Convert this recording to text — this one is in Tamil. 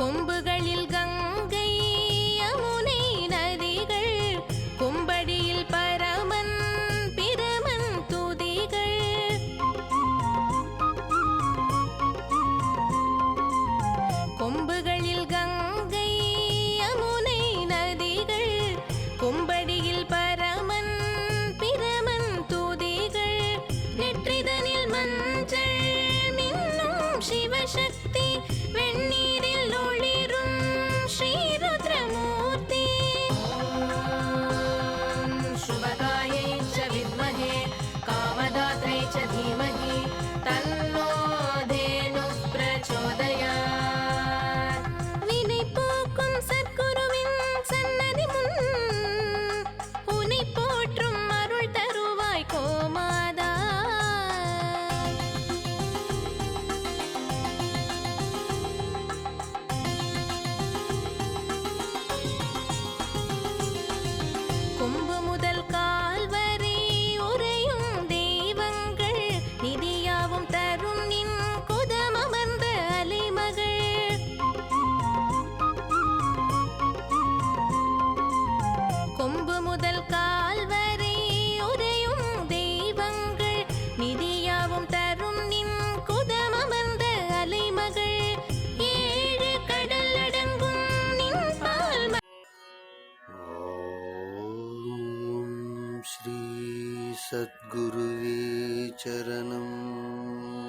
கொம்புகள் கொம்பு முதல் கால் வரை உரையும் தெய்வங்கள் நிதியாவும் தரும் श्रीसद्गुरुवे चरणम्